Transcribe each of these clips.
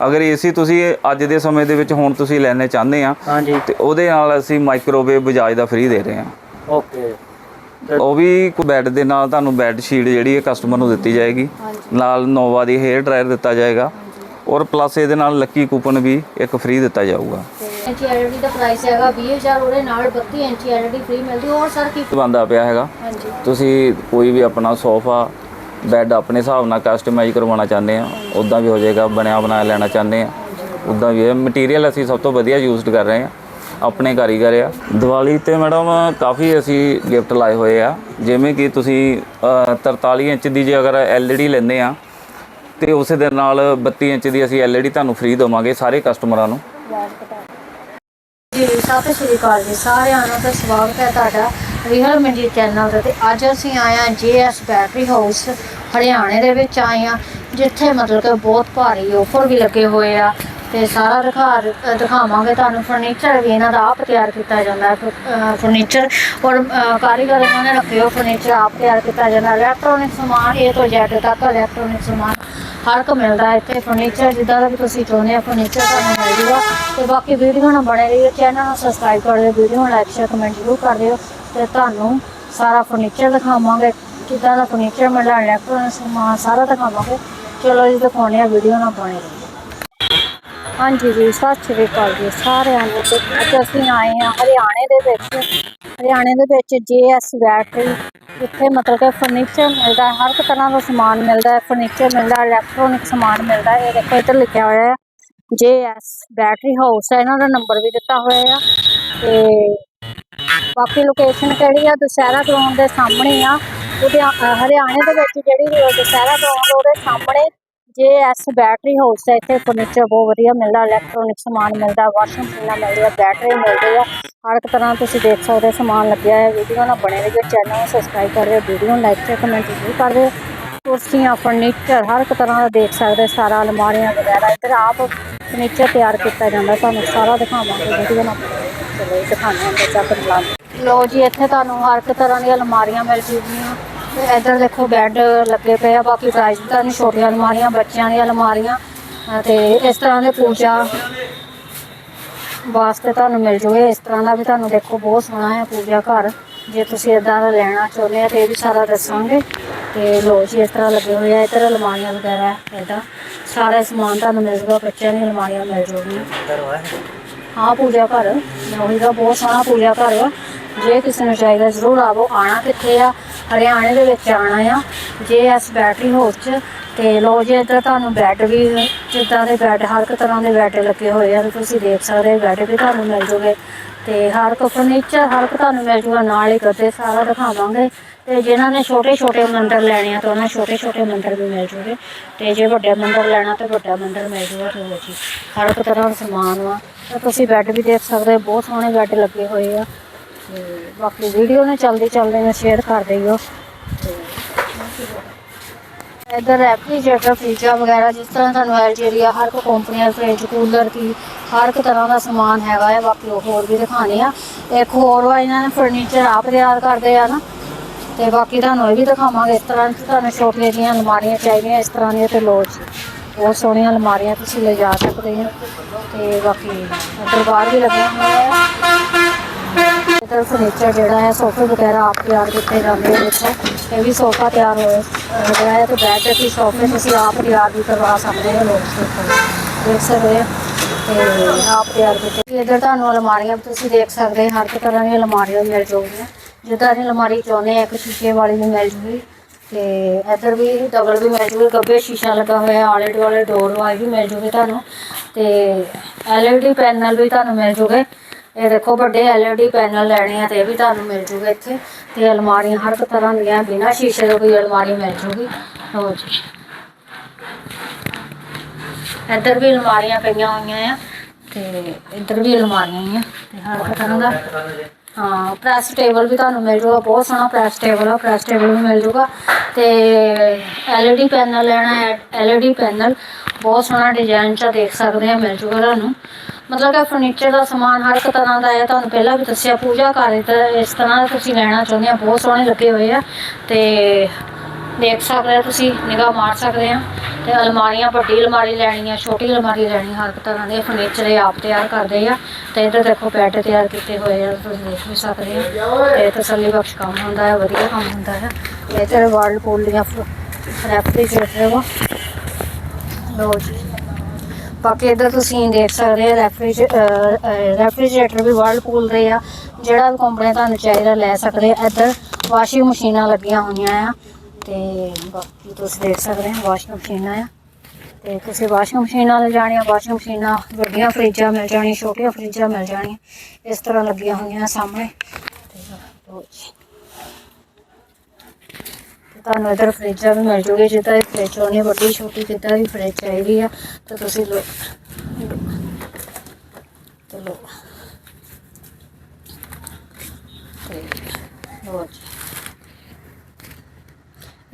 ਅਗਰ ਏਸੀ ਤੁਸੀਂ ਅੱਜ ਦੇ ਸਮੇਂ ਦੇ ਵਿੱਚ ਹੁਣ ਤੁਸੀਂ ਲੈਣੇ ਚਾਹੁੰਦੇ ਆ ਹਾਂਜੀ। ਤੇ ਉਹਦੇ ਨਾਲ ਅਸੀਂ ਮਾਈਕ੍ਰੋਵੇਵ ਬਜਾਜ ਦਾ ਫ੍ਰੀ ਦੇ ਰਹੇ ਓਕੇ ਉਹ ਵੀ ਕੋਈ ਬੈੱਡ ਦੇ ਨਾਲ ਤੁਹਾਨੂੰ ਬੈੱਡ ਸ਼ੀਟ ਜਿਹੜੀ ਹੈ ਕਸਟਮਰ ਨੂੰ ਦਿੱਤੀ ਜਾਏਗੀ। ਨਾਲ ਨੋਵਾ ਦੀ ਹੇਅਰ ਡਰਾਇਰ ਦਿੱਤਾ ਜਾਏਗਾ। ਔਰ ਪਲੱਸ ਇਹਦੇ ਨਾਲ ਲੱਕੀ ਕੂਪਨ ਵੀ ਇੱਕ ਫ੍ਰੀ ਦਿੱਤਾ ਜਾਊਗਾ। ਐਲਈਡੀ ਦਾ ਪ੍ਰਾਈਸ ਹੈਗਾ 20000 ਉਹਦੇ ਨਾਲ 32 ਇੰਚੀ ਐਲਈਡੀ ਫ੍ਰੀ ਮਿਲਦੀ ਹੋਰ ਸਰ ਕੀ ਬੰਦਾ ਪਿਆ ਹੈਗਾ। ਹਾਂਜੀ। ਤੁਸੀਂ ਕੋਈ ਵੀ ਆਪਣਾ ਸੋਫਾ ਬੈੱਡ ਆਪਣੇ ਹਿਸਾਬ ਨਾਲ ਕਸਟਮਾਈਜ਼ ਕਰਵਾਉਣਾ ਚਾਹੁੰਦੇ ਆ ਉਦਾਂ ਵੀ ਹੋ ਜਾਏਗਾ ਬਣਿਆ ਬਣਾਇਆ ਲੈਣਾ ਚਾਹੁੰਦੇ ਆ ਉਦਾਂ ਵੀ ਹੈ ਮਟੀਰੀਅਲ ਅਸੀਂ ਸਭ ਤੋਂ ਵਧੀਆ ਯੂਜ਼ਡ ਕਰ ਰਹੇ ਆ ਆਪਣੇ ਕਾਰੀਗਰ ਆ ਦੀਵਾਲੀ ਤੇ ਮੈਡਮ ਕਾਫੀ ਅਸੀਂ ਗਿਫਟ ਲਾਏ ਹੋਏ ਆ। ਜਿਵੇਂ ਕਿ ਤੁਸੀਂ ਅ, 43 ਇੰਚ ਦੀ ਜੇ ਅਗਰ LED ਲੈਂਦੇ ਆ ਤੇ ਉਸੇ ਦੇ ਨਾਲ 32 ਇੰਚ ਦੀ ਅਸੀਂ LED ਤੁਹਾਨੂੰ ਫ੍ਰੀ ਦੇਵਾਂਗੇ ਸਾਰੇ ਕਸਟਮਰਾਂ ਨੂੰ। ਜੀ ਸਤਿ ਸ਼੍ਰੀ ਅਕਾਲ ਜੀ। ਸਾਰਿਆਂ ਨੂੰ ਤੇ ਸਵਾਗਤ ਹੈ ਤੁਹਾਡਾ। ਰੀਅਲ ਮੰਡੀ ਚੈਨਲ ਤੇ ਤੇ ਅੱਜ ਅਸੀਂ ਆਏ ਹਾਂ ਜੀਐਸ ਬੈਟਰੀ ਹਾਊਸ, ਹਰਿਆਣੇ ਦੇ ਵਿੱਚ ਆਏ ਹਾਂ, ਜਿੱਥੇ ਮਤਲਬ ਕਿ ਬਹੁਤ ਭਾਰੀ ਆਫਰ ਵੀ ਲੱਗੇ ਹੋਏ ਆ, ਤੇ ਸਾਰਾ ਦਿਖਾ, ਦਿਖਾਵਾਂਗੇ ਤੁਹਾਨੂੰ। ਫਰਨੀਚਰ ਵੀ ਇਹਨਾਂ ਦਾ ਆਪ ਤਿਆਰ ਕੀਤਾ ਜਾਂਦਾ ਹੈ ਫਰਨੀਚਰ ਔਰ ਕਾਰੀਗਰ ਇਹਨਾਂ ਨੇ ਰੱਖੇ ਹੋ ਫਰਨੀਚਰ ਆਪ ਤਿਆਰ ਕੀਤਾ ਜਾਂਦਾ ਇਲੈਕਟ੍ਰੋਨਿਕ ਸਮਾਨ ਇਹ ਤੋਂ ਜ਼ੈਡ ਤੱਕ ਇਲੈਕਟ੍ਰੋਨਿਕ ਸਮਾਨ ਹਰ ਇੱਕ ਮਿਲਦਾ ਹੈ ਇੱਥੇ। ਫਰਨੀਚਰ ਜਿੱਦਾਂ ਦਾ ਵੀ ਤੁਸੀਂ ਚਾਹੁੰਦੇ ਆ ਫਰਨੀਚਰ ਤੁਹਾਨੂੰ ਮਿਲ ਜੂਗਾ। ਤੇ ਬਾਕੀ ਵੀਡੀਓ ਨਾਲ ਬਣੇ ਰਹੀਓ ਚੈਨਲ ਨੂੰ ਸਬਸਕ੍ਰਾਈਬ ਕਰ ਦਿਓ ਵੀਡੀਓ ਨੂੰ ਲਾਈਕ ਸ਼ੇਅਰ ਕਮੈਂਟ ਜ਼ਰੂਰ ਕਰ ਦਿਓ। ਤੇ ਤੁਹਾਨੂੰ ਸਾਰਾ ਫਰਨੀਚਰ ਦਿਖਾਵਾਂਗੇ, ਕਿੱਦਾਂ ਦਾ ਫਰਨੀਚਰ ਮਿਲਦਾ ਇਲੈਕਟ੍ਰੋਨਿਕ ਸਮਾਨ ਸਾਰਾ ਦਿਖਾਵਾਂਗੇ। ਚਲੋ ਜੀ ਦਿਖਾਉਣੇ ਆ ਵੀਡੀਓ ਨਾਲ ਬਣੇ ਰਹੋ ਹਾਂਜੀ ਜੀ, ਸਤਿ ਸ਼੍ਰੀ ਅਕਾਲ ਜੀ ਸਾਰਿਆਂ ਨੂੰ। ਅੱਜ ਅਸੀਂ ਆਏ ਹਾਂ ਹਰਿਆਣੇ ਦੇ ਵਿੱਚ। ਹਰਿਆਣੇ ਦੇ ਵਿੱਚ ਜੇਐਸ ਬੈਟਰੀ ਜਿੱਥੇ ਮਤਲਬ ਕਿ ਫਰਨੀਚਰ ਮਿਲਦਾ ਹਰ ਇੱਕ ਤਰ੍ਹਾਂ ਦਾ ਸਮਾਨ ਮਿਲਦਾ ਹੈ ਫਰਨੀਚਰ ਮਿਲਦਾ ਇਲੈਕਟ੍ਰੋਨਿਕ ਸਮਾਨ ਮਿਲਦਾ ਹੈ। ਇਹ ਦੇਖੋ, ਇੱਧਰ ਲਿਖਿਆ ਹੋਇਆ ਹੈ ਜੇਐਸ ਬੈਟਰੀ ਹਾਊਸ ਹੈ। ਇਹਨਾਂ ਦਾ ਨੰਬਰ ਵੀ ਦਿੱਤਾ ਹੋਇਆ ਆ ਤੇ ਬਾਕੀ ਲੋਕੇਸ਼ਨ ਕਿਹੜੀ ਆ, ਦੁਸਹਿਰਾ ਗਰਾਊਂਡ ਦੇ ਸਾਹਮਣੇ ਆ। ਉਹਦੇ ਹਰਿਆਣੇ ਦੇ ਵਿੱਚ ਜਿਹੜੀ ਦੁਸਹਿਰਾ ਗਰਾਊਂਡ ਉਹਦੇ ਸਾਹਮਣੇ ਜੇ ਐਸ ਬੈਟਰੀ ਹਾਊਸ ਹੈ ਇੱਥੇ ਫਰਨੀਚਰ ਬਹੁਤ ਵਧੀਆ ਮਿਲਦਾ ਇਲੈਕਟ੍ਰੋਨਿਕ ਸਮਾਨ ਮਿਲਦਾ ਵਾਸ਼ਿੰਗ ਮਸ਼ੀਨਾਂ ਮਿਲਦੀਆਂ ਬੈਟਰੀ ਮਿਲਦੀ ਆ। ਹਰ ਇੱਕ ਤਰ੍ਹਾਂ ਤੁਸੀਂ ਦੇਖ ਸਕਦੇ ਹੋ, ਸਮਾਨ ਲੱਗਿਆ ਹੈ ਵੀਡੀਓ ਨਾਲ ਬਣੇ ਰਹੋ ਚੈਨਲ ਨੂੰ ਸਬਸਕ੍ਰਾਈਬ ਕਰ ਦਿਓ ਵੀਡੀਓ ਨੂੰ ਲਾਈਕ ਤੇ ਕਮੈਂਟ ਜ਼ਰੂਰ ਕਰ ਦਿਓ। ਕੁਰਸੀਆਂ ਫਰਨੀਚਰ ਹਰ ਇੱਕ ਤਰ੍ਹਾਂ ਦਾ ਦੇਖ ਸਕਦੇ ਸਾਰਾ ਅਲਮਾਰੀਆਂ ਵਗੈਰਾ, ਇੱਧਰ ਆਪ ਫਰਨੀਚਰ ਤਿਆਰ ਕੀਤਾ ਜਾਂਦਾ, ਤੁਹਾਨੂੰ ਸਾਰਾ ਦਿਖਾਵਾਂਗੇ ਵੀਡੀਓ ਨਾਲ। ਚਲੋ ਦਿਖਾਣੇ ਅੰਦਰ ਜਾ ਕੇ ਮਿਲਾਂਗੇ ਲੋ ਜੀ, ਇੱਥੇ ਤੁਹਾਨੂੰ ਹਰ ਇੱਕ ਤਰ੍ਹਾਂ ਦੀਆਂ ਅਲਮਾਰੀਆਂ ਮਿਲ ਜੂਗੀਆਂ। ਤੇ ਇੱਧਰ ਦੇਖੋ ਬੈੱਡ ਲੱਗੇ ਪਏ ਆ, ਬਾਕੀ ਪ੍ਰਾਈਸ ਤੁਹਾਨੂੰ ਛੋਟੀਆਂ ਅਲਮਾਰੀਆਂ, ਬੱਚਿਆਂ ਦੀਆਂ ਅਲਮਾਰੀਆਂ। ਤੇ ਇਸ ਤਰ੍ਹਾਂ ਦੇ ਪੂਜਾ ਵਾਸਤੇ ਤੁਹਾਨੂੰ ਮਿਲ ਜੂਗੇ। ਇਸ ਤਰ੍ਹਾਂ ਦਾ ਵੀ ਤੁਹਾਨੂੰ ਦੇਖੋ ਬਹੁਤ ਸੋਹਣਾ ਹੈ ਪੂਜਾ ਘਰ। ਜੇ ਤੁਸੀਂ ਇਦਾਂ ਦਾ ਲੈਣਾ ਚਾਹੁੰਦੇ ਆ ਤੇ ਇਹ ਵੀ ਸਾਰਾ ਦੱਸਾਂਗੇ। ਤੇ ਲੋ ਜੀ, ਇਸ ਤਰ੍ਹਾਂ ਲੱਗੇ ਹੋਏ ਆ ਇੱਧਰ ਅਲਮਾਰੀਆਂ ਵਗੈਰਾ, ਇਦਾਂ। ਸਾਰਾ ਸਮਾਨ ਤੁਹਾਨੂੰ ਮਿਲ ਜੂਗਾ, ਬੱਚਿਆਂ ਦੀਆਂ ਅਲਮਾਰੀਆਂ ਮਿਲ ਜੂਗੀਆਂ। ਹਾਂ, ਪੂਜਾ ਘਰ। ਲੋਹੀ ਦਾ ਬਹੁਤ ਸੋਹਣਾ ਪੂਜਾ ਘਰ ਆ ਜੇ ਕਿਸੇ ਨੂੰ ਚਾਹੀਦਾ ਜ਼ਰੂਰ ਆਵੋ। ਆਣਾ ਕਿੱਥੇ ਆ? ਹਰਿਆਣੇ ਦੇ ਵਿੱਚ ਆਣਾ ਆ। ਜੇ ਐਸ ਬੈਟਰੀ ਹਾਊਸ ਚ, ਤੇ ਲੋ ਜੇ ਇੱਧਰ ਤੁਹਾਨੂੰ ਬੈੱਡ ਵੀ, ਜਿੱਦਾਂ ਦੇ ਬੈੱਡ ਹਰ ਇੱਕ ਤਰ੍ਹਾਂ ਦੇ ਬੈੱਡ ਲੱਗੇ ਹੋਏ ਆ, ਤੇ ਤੁਸੀਂ ਦੇਖ ਸਕਦੇ ਹੋ ਬੈੱਡ ਵੀ ਤੁਹਾਨੂੰ ਮਿਲ ਜੂਗੇ। ਤੇ ਹਰ ਇੱਕ ਫਰਨੀਚਰ ਹਰ ਇੱਕ ਤੁਹਾਨੂੰ ਮਿਲ ਜੂਗਾ, ਨਾਲ ਹੀ ਗੱਦੇ ਸਾਰਾ ਦਿਖਾਵਾਂਗੇ। ਤੇ ਜਿਨ੍ਹਾਂ ਨੇ ਛੋਟੇ ਛੋਟੇ ਮੰਦਰ ਲੈਣੇ ਆ, ਤਾਂ ਉਹਨਾਂ ਛੋਟੇ ਛੋਟੇ ਮੰਦਰ ਵੀ ਮਿਲ ਜੂਗੇ। ਤੇ ਜੇ ਵੱਡੇ ਮੰਦਰ ਲੈਣਾ, ਤਾਂ ਵੱਡਾ ਮੰਦਰ ਮਿਲ ਜੂਗਾ ਤੇ ਜੀ। ਹਰ ਇੱਕ ਤਰ੍ਹਾਂ ਦਾ ਸਮਾਨ ਵਾ। ਤਾਂ ਤੁਸੀਂ ਬੈੱਡ ਵੀ ਦੇਖ ਸਕਦੇ ਹੋ, ਬਹੁਤ ਸੋਹਣੇ ਬੈੱਡ ਲੱਗੇ ਹੋਏ ਆ। ਤੇ ਬਾਕੀ ਵੀਡੀਓ ਨੇ ਚਲਦੀ ਚਲਦੇ ਨੇ ਸ਼ੇਅਰ ਕਰ ਦਿਓ ਇਧਰ ਰੈਫਰੀਜਰੇਟਰ, ਫ੍ਰੀਜਰ ਵਗੈਰਾ, ਜਿਸ ਤਰ੍ਹਾਂ ਤੁਹਾਨੂੰ ਐਲਜੀਰੀਆ ਹਰ ਇੱਕ ਕੰਪਨੀਆਂ ਫ੍ਰਿਜ ਕੂਲਰ ਦੀ, ਹਰ ਇੱਕ ਤਰ੍ਹਾਂ ਦਾ ਸਮਾਨ ਹੈਗਾ ਹੈ ਬਾਕੀ ਉਹ ਹੋਰ ਵੀ ਦਿਖਾਣੇ ਆ। ਇੱਕ ਹੋਰ ਵਾ, ਇਹਨਾਂ ਨੇ ਫਰਨੀਚਰ ਆਪ ਤਿਆਰ ਕਰਦੇ ਆ ਨਾ। ਤੇ ਬਾਕੀ ਤੁਹਾਨੂੰ ਇਹ ਵੀ ਦਿਖਾਵਾਂਗੇ ਇਸ ਤਰ੍ਹਾਂ ਤੁਹਾਨੂੰ ਛੋਟੀਆਂ ਜਿਹੀਆਂ ਅਲਮਾਰੀਆਂ ਚਾਹੀਦੀਆਂ, ਇਸ ਤਰ੍ਹਾਂ ਦੀਆਂ ਤੇ ਲੋਜ ਬਹੁਤ ਸੋਹਣੀਆਂ ਅਲਮਾਰੀਆਂ ਤੁਸੀਂ ਲੈ ਜਾ ਸਕਦੇ ਹੋ ਤੇ ਬਾਕੀ ਅੰਦਰ ਬਾਹਰ ਵੀ ਲੱਗੀਆਂ ਹੋਇਆ ਆ। ਇਧਰ ਫਰਨੀਚਰ ਜਿਹੜਾ ਹੈ ਸੋਫੇ ਵਗੈਰਾ ਆਪ ਤਿਆਰ ਕੀਤੇ ਜਾਂਦੇ ਨੇ ਦੇਖੋ ਇਹ ਵੀ ਸੋਫਾ ਤਿਆਰ ਹੋਇਆ ਹੋਇਆ ਹੈ ਤੇ ਬੈੱਡ ਤੇ ਸੋਫੇ ਤੁਸੀਂ ਆਪ ਤਿਆਰ ਵੀ ਕਰਵਾ ਸਕਦੇ ਹੋ ਲੋਕ ਦੇਖ ਸਕਦੇ ਹੋ ਤੇ ਆਪ ਤਿਆਰ ਕੀਤੇ। ਇਧਰ ਤੁਹਾਨੂੰ ਅਲਮਾਰੀਆਂ ਤੁਸੀਂ ਦੇਖ ਸਕਦੇ ਹਰ ਇੱਕ ਤਰ੍ਹਾਂ ਦੀਆਂ ਅਲਮਾਰੀਆਂ ਮਿਲ ਜਾਊਗੀਆਂ ਜਿੱਦਾਂ ਦੀ ਅਲਮਾਰੀ ਚਾਹੁੰਦੇ ਆ ਇੱਕ ਸ਼ੀਸ਼ੇ ਵਾਲੀ ਵੀ ਮਿਲ ਜੂਗੀ। ਤੇ ਇੱਧਰ ਵੀ ਡਬਲ ਵੀ ਮਿਲ ਜੂਗੀ, ਗੱਬੇ ਸ਼ੀਸ਼ਾ ਲੱਗਾ ਹੋਇਆ, ਆਲੇ ਦੁਆਲੇ ਡੋਰ ਵਾਈ ਵੀ ਮਿਲ ਜੂਗੀ ਤੁਹਾਨੂੰ। ਤੇ ਐਲਈਡੀ ਪੈਨਲ ਵੀ ਤੁਹਾਨੂੰ ਮਿਲ ਜੂਗੇ। ਇਹ ਦੇਖੋ ਵੱਡੇ ਐਲਈਡੀ ਪੈਨਲ ਲੈਣੇ ਆ ਤੇ ਇਹ ਵੀ ਤੁਹਾਨੂੰ ਮਿਲ ਜੂਗਾ ਇੱਥੇ। ਤੇ ਅਲਮਾਰੀਆਂ ਹਰ ਇੱਕ ਤਰ੍ਹਾਂ ਦੀਆਂ ਬਿਨਾਂ ਸ਼ੀਸ਼ੇ ਤੋਂ ਕੋਈ ਅਲਮਾਰੀ ਮਿਲ ਜੂਗੀ। ਲਓ ਜੀ। ਇੱਧਰ ਵੀ ਅਲਮਾਰੀਆਂ ਪਈਆਂ ਹੋਈਆਂ ਆ ਤੇ ਇੱਧਰ ਵੀ ਅਲਮਾਰੀਆਂ ਆ ਤੇ ਹਰ ਇੱਕ ਤਰ੍ਹਾਂ ਦਾ। ਹਾਂ, ਪ੍ਰੈਸ ਟੇਬਲ ਵੀ ਤੁਹਾਨੂੰ ਮਿਲ ਜੂਗਾ, ਬਹੁਤ ਸੋਹਣਾ ਪ੍ਰੈਸ ਟੇਬਲ ਆ, ਪ੍ਰੈਸ ਟੇਬਲ ਵੀ ਮਿਲ ਜੂਗਾ। ਤੇ ਐਲਈਡੀ ਪੈਨਲ ਲੈਣਾ ਹੈ ਐਲਈਡੀ ਪੈਨਲ ਬਹੁਤ ਸੋਹਣਾ ਡਿਜ਼ਾਈਨ ਚ ਦੇਖ ਸਕਦੇ ਆ, ਮਿਲ ਜੂਗਾ ਤੁਹਾਨੂੰ। ਮਤਲਬ ਕਿ ਫਰਨੀਚਰ ਦਾ ਸਮਾਨ ਹਰ ਇੱਕ ਤਰ੍ਹਾਂ ਦਾ ਹੈ, ਤੁਹਾਨੂੰ ਪਹਿਲਾਂ ਵੀ ਦੱਸਿਆ, ਪੂਜਾ ਘਰ ਤੇ ਇਸ ਤਰ੍ਹਾਂ ਤੁਸੀਂ ਲੈਣਾ ਚਾਹੁੰਦੇ ਆ ਬਹੁਤ ਸੋਹਣੇ ਲੱਗੇ ਹੋਏ ਆ। ਤੇ ਦੇਖ ਸਕਦੇ ਹੋ ਤੁਸੀਂ, ਨਿਗਾਹ ਮਾਰ ਸਕਦੇ ਆ। ਤੇ ਅਲਮਾਰੀਆਂ, ਵੱਡੀ ਅਲਮਾਰੀ ਲੈਣੀ ਆ, ਛੋਟੀ ਅਲਮਾਰੀ ਲੈਣੀ, ਹਰ ਇੱਕ ਤਰ੍ਹਾਂ ਦੇ ਫਰਨੀਚਰ ਇਹ ਆਪ ਤਿਆਰ ਕਰਦੇ ਆ। ਤੇ ਇੱਧਰ ਦੇਖੋ ਬੈੱਡ ਤਿਆਰ ਕੀਤੇ ਹੋਏ ਆ, ਤੁਸੀਂ ਦੇਖ ਵੀ ਸਕਦੇ ਆ। ਤੇ ਤਸੱਲੀ ਬਖਸ਼ ਕੰਮ ਹੁੰਦਾ ਹੈ, ਵਧੀਆ ਕੰਮ ਹੁੰਦਾ ਹੈ। ਤੇ ਇੱਧਰ ਵਾਲਪੂਲ ਦੀਆਂ ਰੈਫਰੀਜਰੇਟਰ ਵਾ ਲੋ ਜੀ। ਬਾਕੀ ਇੱਧਰ ਤੁਸੀਂ ਦੇਖ ਸਕਦੇ ਆ ਰੈਫਰੀਜਰੇਟਰ ਵੀ ਵਰਲਪੂਲ ਦੇ ਆ। ਜਿਹੜਾ ਵੀ ਕੰਪਨੀ ਤੁਹਾਨੂੰ ਚਾਹੀਦਾ ਲੈ ਸਕਦੇ ਆ। ਇੱਧਰ ਵਾਸ਼ਿੰਗ ਮਸ਼ੀਨਾਂ ਲੱਗੀਆਂ ਹੋਈਆਂ ਆ। ਤੇ ਬਾਕੀ ਤੁਸੀਂ ਦੇਖ ਸਕਦੇ ਹੋ ਵਾਸ਼ਿੰਗ ਮਸ਼ੀਨਾਂ ਆ। ਤੇ ਤੁਸੀਂ ਵਾਸ਼ਿੰਗ ਮਸ਼ੀਨਾਂ ਲੈ ਜਾਣੀਆਂ, ਵਾਸ਼ਿੰਗ ਮਸ਼ੀਨਾਂ ਵੱਡੀਆਂ ਫਰਿੱਜਾਂ ਮਿਲ ਜਾਣੀਆਂ, ਛੋਟੀਆਂ ਫਰਿੱਜਾਂ ਮਿਲ ਜਾਣੀਆਂ। ਇਸ ਤਰ੍ਹਾਂ ਲੱਗੀਆਂ ਹੋਈਆਂ ਸਾਹਮਣੇ। ਤੇ ਤੇ ਤੁਹਾਨੂੰ ਇਧਰ ਫਰਿੱਜਾਂ ਵੀ ਮਿਲ ਜੂਗੀ, ਜਿੱਦਾਂ ਇਹ ਫਰਿੱਜ ਹੋਣੀ ਵੱਡੀ ਛੋਟੀ ਜਿੱਦਾਂ ਵੀ ਫਰਿੱਜ ਚਾਹੀਦੀ ਆ, ਤਾਂ ਤੁਸੀਂ ਲੋ ਤੇ ਲੋ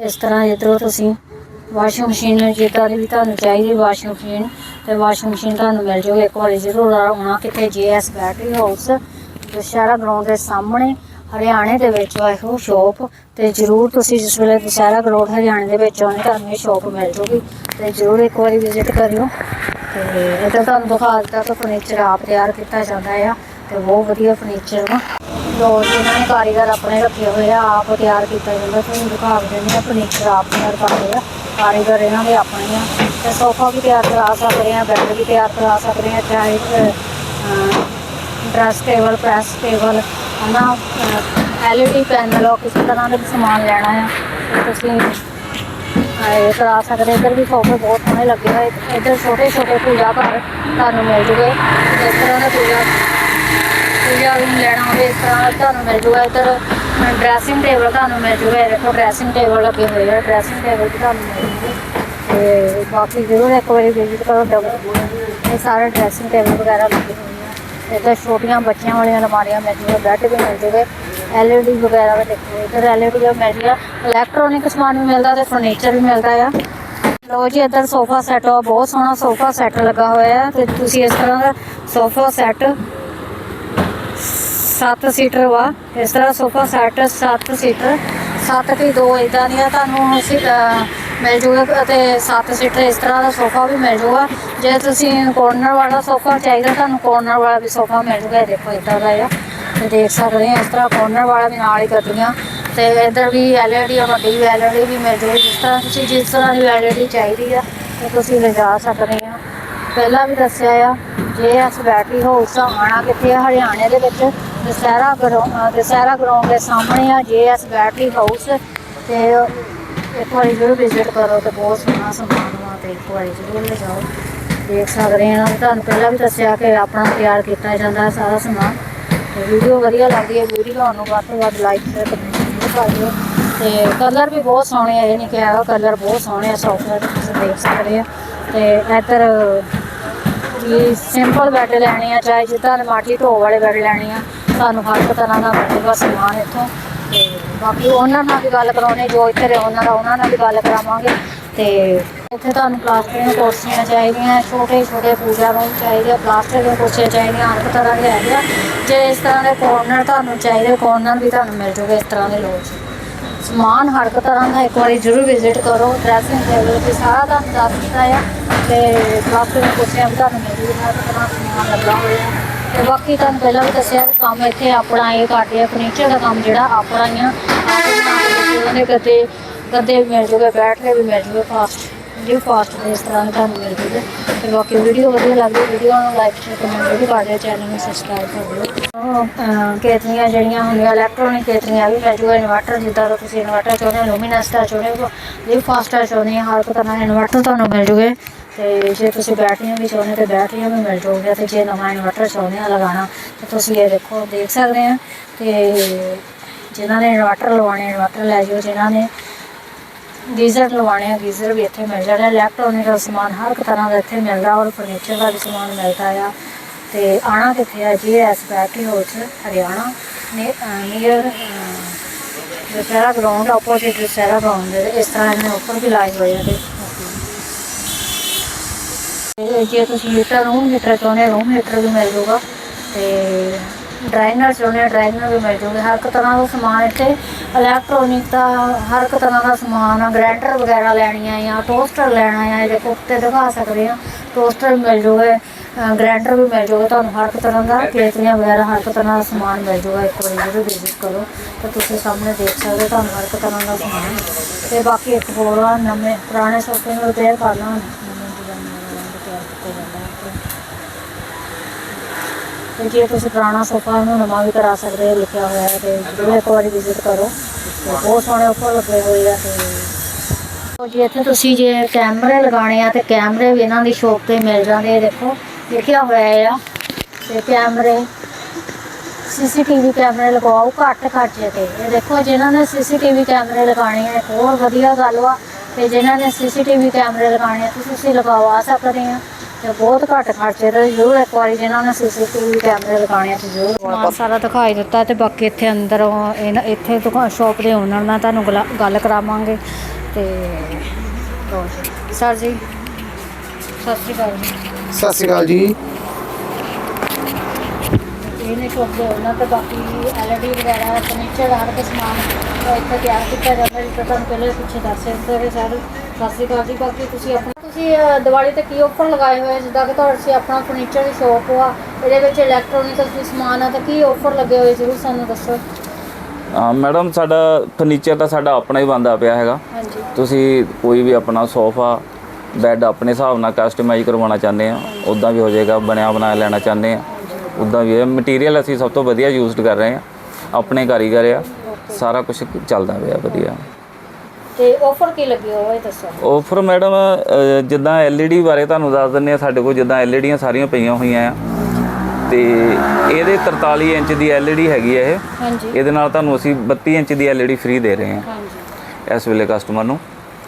ਇਸ ਤਰ੍ਹਾਂ ਇਧਰੋਂ ਤੁਸੀਂ ਵਾਸ਼ਿੰਗ ਮਸ਼ੀਨ ਜਿੱਦਾਂ ਦੀ ਵੀ ਤੁਹਾਨੂੰ ਚਾਹੀਦੀ ਵਾਸ਼ਿੰਗ ਮਸ਼ੀਨ ਤੇ ਵਾਸ਼ਿੰਗ ਮਸ਼ੀਨ ਤੁਹਾਨੂੰ ਮਿਲ ਜੂਗੀ। ਇੱਕ ਵਾਰੀ ਜ਼ਰੂਰ ਆਉਣਾ ਕਿਤੇ GS battery house Dussehra ground ਦੇ ਸਾਹਮਣੇ। ਹਰਿਆਣੇ ਦੇ ਵਿੱਚ ਆ ਇਹੋ ਸ਼ੋਪ ਤੇ ਜ਼ਰੂਰ ਤੁਸੀਂ ਜਿਸ ਵੇਲੇ ਦੁਸ਼ਹਿਰਾ ਗਰਾਊਂਡ ਹਰਿਆਣੇ ਦੇ ਵਿੱਚ ਆਉਣੇ, ਤੁਹਾਨੂੰ ਇਹ ਸ਼ੋਪ ਮਿਲ ਜੂਗੀ। ਤੇ ਜ਼ਰੂਰ ਇੱਕ ਵਾਰੀ ਵਿਜ਼ਿਟ ਕਰਿਓ। ਤੇ ਇੱਧਰ ਤੁਹਾਨੂੰ ਦਿਖਾ ਦਿੱਤਾ ਤਾਂ ਫਰਨੀਚਰ ਆਪ ਤਿਆਰ ਕੀਤਾ ਜਾਂਦਾ ਆ ਤੇ ਬਹੁਤ ਵਧੀਆ ਫਰਨੀਚਰ ਵਾ। ਲੋਕ ਇਹਨਾਂ ਨੇ ਕਾਰੀਗਰ ਆਪਣੇ ਰੱਖੇ ਹੋਏ ਆ, ਆਪ ਤਿਆਰ ਕੀਤਾ ਜਾਂਦਾ। ਤੁਹਾਨੂੰ ਦਿਖਾ ਦਿੰਦੇ ਆ ਫਰਨੀਚਰ ਆਪ ਤਿਆਰ ਕਰਦੇ ਆ। ਕਾਰੀਗਰ ਇਹਨਾਂ ਦੇ ਆਪਣੇ ਆ। ਤੇ ਸੋਫਾ ਵੀ ਤਿਆਰ ਕਰਾ ਸਕਦੇ ਆ ਬੈੱਡ ਵੀ ਤਿਆਰ ਕਰਾ ਸਕਦੇ ਆ, ਚਾਹੇ ਡਰੈਸ ਟੇਬਲ, ਪ੍ਰੈਸ ਟੇਬਲ, ਹਨਾ ਐਲਈਡੀ ਪੈਨਲ, ਉਹ ਕਿਸੇ ਤਰ੍ਹਾਂ ਦਾ ਵੀ ਸਮਾਨ ਲੈਣਾ ਆ ਤੁਸੀਂ ਇਹ ਕਰਾ ਸਕਦੇ ਇੱਧਰ ਵੀ ਸੋਫੇ ਬਹੁਤ ਸੋਹਣੇ ਲੱਗੇ ਹੋਏ। ਇੱਧਰ ਛੋਟੇ ਛੋਟੇ ਪੂਜਾ ਘਰ ਤੁਹਾਨੂੰ ਮਿਲ ਜੂਗੇ। ਇਸ ਤਰ੍ਹਾਂ ਦਾ ਪੂਜਾ ਪੂਜਾ ਰੂਮ ਲੈਣਾ ਹੋਵੇ, ਇਸ ਤਰ੍ਹਾਂ ਦਾ ਤੁਹਾਨੂੰ ਮਿਲ ਜੂਗਾ। ਇੱਧਰ ਡਰੈਸਿੰਗ ਟੇਬਲ ਤੁਹਾਨੂੰ ਮਿਲ ਜੂਗਾ। ਇਹ ਦੇਖੋ ਡਰੈਸਿੰਗ ਟੇਬਲ ਲੱਗੇ ਹੋਏ ਆ। ਡਰੈਸਿੰਗ ਟੇਬਲ ਵੀ ਤੁਹਾਨੂੰ ਮਿਲ ਜੂਗੇ। ਤੇ ਬਾਕੀ ਜ਼ਰੂਰ ਇੱਕ ਵਾਰੀ ਵਿਜ਼ਿਟ ਕਰੋ। ਇਹ ਸਾਰੇ ਡਰੈਸਿੰਗ ਟੇਬਲ ਵਗੈਰਾ ਲੱਗੇ ਹੋਏ ਆ। ਇੱਧਰ ਛੋਟੀਆਂ ਬੱਚਿਆਂ ਵਾਲੀਆਂ ਅਲਮਾਰੀਆਂ ਮਿਲ ਜੂਗੇ ਬੈੱਡ ਵੀ ਮਿਲ ਜੂਗੇ ਐਲਈਡੀ ਵਗੈਰਾ ਵੀ ਦੇਖੋ ਇੱਧਰ ਐਲਈਡੀ ਵੀ ਮਿਲ ਜੂਗਾ ਇਲੈਕਟ੍ਰੋਨਿਕ ਸਮਾਨ ਵੀ ਮਿਲਦਾ ਤੇ ਫਰਨੀਚਰ ਵੀ ਮਿਲਦਾ ਆ। ਲੋ ਜੀ ਇੱਧਰ ਸੋਫਾ ਸੈੱਟ ਆ ਬਹੁਤ ਸੋਹਣਾ ਸੋਫਾ ਸੈੱਟ ਲੱਗਾ ਹੋਇਆ ਹੈ ਤੇ ਤੁਸੀਂ ਇਸ ਤਰ੍ਹਾਂ ਦਾ ਸੋਫਾ ਸੈੱਟ 7 ਸੀਟਰ ਵਾ ਇਸ ਤਰ੍ਹਾਂ ਸੋਫਾ ਸੈੱਟ 7 ਸੀਟਰ 7 ਕੀ 2 ਇਦਾਂ ਦੀਆਂ ਤੁਹਾਨੂੰ ਅਸੀਂ, ਮਿਲ ਜੂਗਾ ਅਤੇ 7 ਸੀਟਰ ਇਸ ਤਰ੍ਹਾਂ ਦਾ ਸੋਫਾ ਵੀ ਮਿਲ ਜੂਗਾ। ਜੇ ਤੁਸੀਂ ਕੋਰਨਰ ਵਾਲਾ ਸੋਫਾ ਚਾਹੀਦਾ, ਤੁਹਾਨੂੰ ਕੋਰਨਰ ਵਾਲਾ ਵੀ ਸੋਫਾ ਮਿਲ ਜੂਗਾ। ਦੇਖੋ ਇਦਾਂ ਦਾ ਆ। ਤੇ ਦੇਖ ਸਕਦੇ ਆ ਇਸ ਤਰ੍ਹਾਂ ਕੋਰਨਰ ਵਾਲਾ ਵੀ ਨਾਲ ਹੀ ਕਰਦੀਆਂ। ਤੇ ਇੱਧਰ ਵੀ ਐਲਈਡੀ ਵੱਡੀ ਐਲਈਡੀ ਵੀ ਮਿਲ ਜੂਗੀ। ਜਿਸ ਤਰ੍ਹਾਂ ਤੁਸੀਂ ਜਿਸ ਤਰ੍ਹਾਂ ਦੀ ਐਲਈਡੀ ਚਾਹੀਦੀ ਆ ਤੇ ਤੁਸੀਂ ਲਿਜਾ ਸਕਦੇ ਆ ਪਹਿਲਾਂ ਵੀ ਦੱਸਿਆ ਆ, ਜੇ ਇਸ ਬੈਟਰੀ ਹਾਊਸ ਦਾ ਆਣਾ ਕਿੱਥੇ ਆ? ਹਰਿਆਣੇ ਦੇ ਵਿੱਚ, ਦਸਹਿਰਾ ਗਰਾਊਂਡ ਦਸਹਿਰਾ ਗਰਾਊਂਡ ਦੇ ਸਾਹਮਣੇ ਆ। ਜੇ ਇਸ ਬੈਟਰੀ ਹਾਊਸ ਤੇ ਇੱਕ ਵਾਰੀ ਜ਼ਰੂਰ ਵਿਜ਼ਿਟ ਕਰੋ ਤੇ ਬਹੁਤ ਸੋਹਣਾ ਸਮਾਨ ਵਾ ਤੇ ਇੱਕ ਵਾਰੀ ਜ਼ਰੂਰ ਲੈ ਜਾਓ। ਦੇਖ ਸਕਦੇ ਆ ਤੁਹਾਨੂੰ ਪਹਿਲਾਂ ਵੀ ਦੱਸਿਆ ਕਿ ਆਪਣਾ ਤਿਆਰ ਕੀਤਾ ਜਾਂਦਾ ਸਾਰਾ ਸਮਾਨ। ਤੇ ਵੀਡੀਓ ਵਧੀਆ ਲੱਗਦੀ ਹੈ ਵੀਡੀਓ ਨੂੰ ਵੱਧ ਤੋਂ ਵੱਧ ਲਾਈਕ ਸ਼ੇਅਰ ਕਮੈਂਟ ਜ਼ਰੂਰ ਕਰ ਦਿਓ। ਤੇ ਕਲਰ ਵੀ ਬਹੁਤ ਸੋਹਣੇ ਆ, ਇਹ ਨਹੀਂ ਕਿਹਾ ਕਲਰ ਬਹੁਤ ਸੋਹਣੇ ਆ ਸੌਫਟਵੇਅਰ ਤੁਸੀਂ ਦੇਖ ਸਕਦੇ ਆ। ਤੇ ਇੱਧਰ ਜੀ ਸਿੰਪਲ ਬੈੱਡ ਲੈਣੇ ਆ, ਚਾਹੇ ਜਿੱਦਾਂ ਮਾਟੀ ਢੋ ਵਾਲੇ ਬੈੱਡ ਲੈਣੇ ਆ, ਤੁਹਾਨੂੰ ਹਰ ਇੱਕ ਤਰ੍ਹਾਂ ਦਾ ਮਿਲੇਗਾ ਸਮਾਨ ਇੱਥੋਂ। ਬਾਕੀ ਉਹਨਾਂ ਨਾਲ ਵੀ ਗੱਲ ਕਰਾਉਣੀ ਜੋ ਇੱਥੇ ਰਹੇ ਉਹਨਾਂ ਦਾ ਉਹਨਾਂ ਨਾਲ ਵੀ ਗੱਲ ਕਰਾਵਾਂਗੇ। ਤੇ ਇੱਥੇ ਤੁਹਾਨੂੰ ਪਲਾਸਟਿਕ ਦੀਆਂ ਕੁਰਸੀਆਂ ਚਾਹੀਦੀਆਂ ਛੋਟੇ ਛੋਟੇ ਪੂਜਾ ਰੂਮ ਚਾਹੀਦੇ ਆ, ਪਲਾਸਟਿਕ ਦੀਆਂ ਕੁਰਸੀਆਂ ਚਾਹੀਦੀਆਂ ਹਰ ਇੱਕ ਤਰ੍ਹਾਂ ਦੇ ਹੈਗੇ ਆ ਜੇ ਇਸ ਤਰ੍ਹਾਂ ਦੇ ਕੋਰਨਰ ਤੁਹਾਨੂੰ ਚਾਹੀਦੇ ਕੋਰਨਰ ਵੀ ਤੁਹਾਨੂੰ ਮਿਲ ਜੂਗੇ ਇਸ ਤਰ੍ਹਾਂ ਦੇ ਲੋਕ ਸਮਾਨ ਹਰ ਇੱਕ ਤਰ੍ਹਾਂ ਦਾ ਇੱਕ ਵਾਰੀ ਜ਼ਰੂਰ ਵਿਜ਼ਿਟ ਕਰੋ ਡਰੈਸਿੰਗ ਟੇਬਲ ਤੇ ਸਾਰਾ ਤੁਹਾਨੂੰ ਦੱਸ ਦਿੱਤਾ ਆ। ਤੇ ਪਲਾਸਟਿਕ ਦੀਆਂ ਕੁਰਸੀਆਂ ਵੀ ਤੁਹਾਨੂੰ ਮਿਲ ਜੂਗੀ ਹਰ ਤਰ੍ਹਾਂ ਦਾ ਸਮਾਨ ਲੱਗਾ ਹੋਇਆ। ਤੇ ਬਾਕੀ ਤੁਹਾਨੂੰ ਪਹਿਲਾਂ ਵੀ ਦੱਸਿਆ ਕਿ ਕੰਮ ਇੱਥੇ ਆਪਣਾ ਇਹ ਕਰਦੇ ਆ ਫਰਨੀਚਰ ਦਾ ਕੰਮ ਜਿਹੜਾ ਆਪਣਾ ਹੀ ਆ। ਉਹਨੇ ਗੱਦੇ ਗੱਦੇ ਵੀ ਮਿਲ ਜੂਗੇ, ਬੈਠ ਕੇ ਵੀ ਮਿਲ ਜੂਗੇ ਫਾਸਟ ਜੀ ਫਾਸਟ ਦੇ ਇਸ ਤਰ੍ਹਾਂ ਦੇ ਤੁਹਾਨੂੰ ਮਿਲ ਜੂਗੀ। ਤੇ ਬਾਕੀ ਵੀਡੀਓ ਵਧੀਆ ਲੱਗਦੀ ਵੀਡੀਓ ਨੂੰ ਲਾਈਕ ਸ਼ੇਅਰ ਕਮੈਂਟ ਵੀ ਕਰ ਦਿਓ ਚੈਨਲ ਨੂੰ ਸਬਸਕ੍ਰਾਈਬ ਕਰ ਦਿਓ। ਉਹ, ਜਿਹੜੀਆਂ ਹੁੰਦੀਆਂ ਇਲੈਕਟ੍ਰੋਨਿਕ ਕੇਤਲੀਆਂ ਵੀ ਮਿਲ ਜੂਗਾ ਇਨਵਰਟਰ ਜਿੱਦਾਂ ਦਾ ਤੁਸੀਂ ਇਨਵਰਟਰ ਚਾਹੁੰਦੇ ਹੋ ਲੂਮੀਨਸ ਦਾ ਚਾਹੁੰਦੇ ਹੋ ਜੀ ਫਾਸਟ ਚਾਹੁੰਦੇ ਹੋ ਹਰ ਇੱਕ ਤਰ੍ਹਾਂ ਦੇ ਇਨਵਰਟਰ ਤੁਹਾਨੂੰ ਮਿਲ ਜੂਗੇ। ਤੇ ਜੇ ਤੁਸੀਂ ਬੈਟਰੀਆਂ ਵੀ ਚਾਹੁੰਦੇ ਤੇ ਬੈਟਰੀਆਂ ਵੀ ਮਿਲ ਜਾਊਗੀਆਂ ਤੇ ਜੇ ਨਵਾਂ ਇਨਵਰਟਰ ਚਾਹੁੰਦੇ ਆ ਲਗਾਉਣਾ ਤੇ ਤੁਸੀਂ ਇਹ ਦੇਖੋ ਦੇਖ ਸਕਦੇ ਆ। ਤੇ ਜਿਨ੍ਹਾਂ ਨੇ ਇਨਵਰਟਰ ਲਵਾਉਣੇ ਇਨਵਰਟਰ ਲੈ ਜਾਓ ਜਿਨ੍ਹਾਂ ਨੇ ਗੀਜ਼ਰ ਲਵਾਉਣੇ ਆ, ਗੀਜ਼ਰ ਵੀ ਇੱਥੇ ਮਿਲ ਜਾਣਾ। ਇਲੈਕਟ੍ਰੋਨਿਕ ਦਾ ਸਮਾਨ ਹਰ ਇੱਕ ਤਰ੍ਹਾਂ ਦਾ ਇੱਥੇ ਮਿਲਦਾ ਔਰ ਫਰਨੀਚਰ ਦਾ ਵੀ ਸਮਾਨ ਮਿਲਦਾ ਆ। ਤੇ ਆਣਾ ਕਿੱਥੇ ਆ? G S battery house Haryana. ਨੇ near Dussehra ground opposite Dussehra ground ਦੇ। ਇਸ ਤਰ੍ਹਾਂ ਇਹਨੇ ਉੱਪਰ ਵੀ ਲਾਏ ਹੋਏ ਆ ਜੇ ਤੁਸੀਂ ਹੀਟਰ ਰੂਮ ਹੀਟਰ ਚਾਹੁੰਦੇ ਰੂਮ ਹੀਟਰ ਵੀ ਮਿਲ ਜੂਗਾ। ਤੇ ਡਰਾਈਨਰ ਚਾਹੁੰਦੇ ਆ ਡਰਾਈਨਰ ਵੀ ਮਿਲ ਜੂਗੇ। ਹਰ ਇੱਕ ਤਰ੍ਹਾਂ ਦਾ ਸਮਾਨ ਇੱਥੇ ਇਲੈਕਟ੍ਰੋਨਿਕ ਦਾ ਹਰ ਇੱਕ ਤਰ੍ਹਾਂ ਦਾ ਸਮਾਨ ਆ ਗ੍ਰੈਂਡਰ ਵਗੈਰਾ ਲੈਣੀਆਂ ਆ ਟੋਸਟਰ ਲੈਣਾ ਆ, ਇਹਦੇ ਉੱਤੇ ਦਿਖਾ ਸਕਦੇ ਆ। ਟੋਸਟਰ ਵੀ ਮਿਲ ਜੂਗੇ ਗ੍ਰੈਂਡਰ ਵੀ ਮਿਲ ਜੂਗਾ, ਤੁਹਾਨੂੰ ਹਰ ਇੱਕ ਤਰ੍ਹਾਂ ਦਾ ਕੇਤਲੀਆਂ ਵਗੈਰਾ, ਹਰ ਇੱਕ ਤਰ੍ਹਾਂ ਦਾ ਸਮਾਨ ਮਿਲ ਜੂਗਾ ਇੱਕ ਵਾਰੀ ਜਦੋਂ ਵਿਜ਼ਿਟ ਕਰੋ। ਤਾਂ ਤੁਸੀਂ ਸਾਹਮਣੇ ਦੇਖ ਸਕਦੇ ਹੋ, ਤੁਹਾਨੂੰ ਹਰ ਇੱਕ ਤਰ੍ਹਾਂ ਦਾ ਸਮਾਨ ਤੇ ਬਾਕੀ ਇੱਕ ਹੋਰ ਆ, ਨਵੇਂ ਪੁਰਾਣੇ ਸੋਫੇ ਨੂੰ ਰਿਪੇਅਰ ਕਰਨਾ ਨਵੇਂ ਡਿਜ਼ਾਈਨਾਂ ਦਾ ਰੰਗ ਕੀਤਾ ਜਾਂਦਾ ਹੈ ਜੇ ਤੁਸੀਂ ਪੁਰਾਣਾ ਸੋਫਾ ਨੂੰ ਨਵਾਂ ਵੀ ਕਰਾ ਸਕਦੇ ਹੋ, ਲਿਖਿਆ ਹੋਇਆ ਹੈ ਤੇ ਜ਼ਰੂਰ ਇੱਕ ਵਾਰੀ ਵਿਜ਼ਿਟ ਕਰੋ। ਬਹੁਤ ਸੋਹਣੇ ਉੱਪਰ ਲੱਗੇ ਹੋਏ ਆ ਤੇ ਜੇ, ਇੱਥੇ ਤੁਸੀਂ ਜੇ ਕੈਮਰੇ ਲਗਾਉਣੇ ਆ ਤੇ ਕੈਮਰੇ ਵੀ ਇਹਨਾਂ ਦੀ ਸ਼ੋਪ ਤੇ ਮਿਲ ਜਾਂਦੇ ਆ, ਦੇਖੋ, ਲਿਖਿਆ ਹੋਇਆ ਆ। ਤੇ ਕੈਮਰੇ ਸੀਸੀਟੀਵੀ ਕੈਮਰੇ ਲਗਵਾਓ, ਘੱਟ ਖਰਚੇ ਤੇ। ਇਹ ਦੇਖੋ, ਜਿਨ੍ਹਾਂ ਨੇ ਸੀਸੀਟੀਵੀ ਕੈਮਰੇ ਲਗਾਉਣੇ ਆ, ਇੱਕ ਹੋਰ ਵਧੀਆ ਗੱਲ ਵਾ, ਤੇ ਜਿਨ੍ਹਾਂ ਨੇ ਸੀਸੀਟੀਵੀ ਕੈਮਰੇ ਲਗਾਉਣੇ ਆ ਤੇ ਤੁਸੀਂ ਲਗਵਾ ਸਕਦੇ ਆ। ਤੇ ਬਹੁਤ ਘੱਟ ਖਰਚੇ ਤੇ ਜ਼ਰੂਰ ਇੱਕ ਵਾਰੀ ਜਿਨ੍ਹਾਂ ਨੇ ਸੀਸੀਟੀਵੀ ਕੈਮਰੇ ਲਗਾਉਣੇ ਤੇ ਜ਼ਰੂਰ ਸਾਰਾ ਦਿਖਾਈ ਦਿੱਤਾ ਤੇ ਬਾਕੀ ਇੱਥੇ ਅੰਦਰ ਇਹਨਾਂ- ਇੱਥੇ ਦੁਕਾਨ ਸ਼ਾਪ ਦੇ ਓਨਰ ਨਾਲ ਤੁਹਾਨੂੰ ਗਲਾ- ਕਰਾਵਾਂਗੇ ਤੇ। ਸਰ ਜੀ ਸਤਿ ਸ਼੍ਰੀ ਅਕਾਲ ਜੀ ਸਤਿ ਸ਼੍ਰੀ ਅਕਾਲ ਜੀ ਇਹਨੇ ਸ਼ੌਪ ਦੇ ਉਹਨਾਂ ਤੇ ਬਾਕੀ ਐਲਈਡੀ ਵਗੈਰਾ ਫਰਨੀਚਰ ਹਰ ਇੱਕ ਸਮਾਨ ਇੱਥੇ ਤਿਆਰ ਕੀਤਾ ਜਾਂਦਾ ਜਿੱਦਾਂ ਤੁਹਾਨੂੰ ਪਹਿਲੇ ਪਿੱਛੇ ਦੱਸ ਦਿੱਤਾ ਸਰ ਸਤਿ ਸ਼੍ਰੀ ਅਕਾਲ ਜੀ ਬਾਕੀ ਤੁਸੀਂ ਆਪਣਾ ਤੁਸੀਂ ਅਹ, ਦੀਵਾਲੀ ਤੇ ਕੀ ਆਫਰ ਲਗਾਏ ਹੋਏ ਆ? ਜਿੱਦਾਂ ਕਿ ਤੁਹਾਡੇ ਸੀ ਆਪਣਾ ਫਰਨੀਚਰ ਦੀ ਸ਼ੌਪ ਆ ਇਹਦੇ ਵਿੱਚ ਇਲੈਕਟ੍ਰੋਨਿਕਸ ਵੀ ਸਮਾਨ ਆ ਤਾਂ ਕੀ ਆਫਰ ਲੱਗੇ ਹੋਏ? ਜ਼ਰੂਰ ਸਾਨੂੰ ਦੱਸੋ। ਹਾਂ ਮੈਡਮ ਸਾਡਾ ਫਰਨੀਚਰ ਤਾਂ ਸਾਡਾ ਆਪਣਾ ਹੀ ਬੰਦਾ ਪਿਆ ਹੈਗਾ। ਹਾਂਜੀ। ਤੁਸੀਂ ਕੋਈ ਵੀ ਆਪਣਾ ਸੋਫਾ ਬੈੱਡ ਆਪਣੇ ਹਿਸਾਬ ਨਾਲ ਕਸਟਮਾਈਜ਼ ਕਰਵਾਉਣਾ ਚਾਹੁੰਦੇ ਆ ਉਦਾਂ ਵੀ ਹੋ ਜਾਏਗਾ ਬਣਿਆ ਬਣਾਇਆ ਲੈਣਾ ਚਾਹੁੰਦੇ ਆ। ਉਦਾਂ ਵੀ ਹੈ ਮਟੀਰੀਅਲ ਅਸੀਂ ਸਭ ਤੋਂ ਵਧੀਆ ਯੂਜ਼ਡ ਕਰ ਰਹੇ ਆ ਆਪਣੇ ਕਾਰੀਗਰ ਆ ਸਾਰਾ ਕੁਝ ਚੱਲਦਾ ਪਿਆ ਵਧੀਆ। ਤੇ ਆਫਰ ਕੀ ਲੱਗੇ ਹੋਏ ਦੱਸੋ। ਆਫਰ ਮੈਡਮ ਜਿੱਦਾਂ LED ਬਾਰੇ ਤੁਹਾਨੂੰ ਦੱਸ ਦਿੰਦੇ ਆ ਸਾਡੇ ਕੋਲ ਜਿੱਦਾਂ LEDਆਂ ਸਾਰੀਆਂ ਪਈਆਂ ਹੋਈਆਂ ਆ। ਤੇ ਇਹਦੇ 43 ਇੰਚ ਦੀ LED ਹੈਗੀ ਆ ਇਹ। ਹਾਂਜੀ। ਇਹਦੇ ਨਾਲ ਤੁਹਾਨੂੰ ਅਸੀਂ 32 ਇੰਚ ਦੀ LED ਫ੍ਰੀ ਦੇ ਰਹੇ ਹਾਂ। ਹਾਂਜੀ। ਇਸ ਵੇਲੇ ਕਸਟਮਰ ਨੂੰ।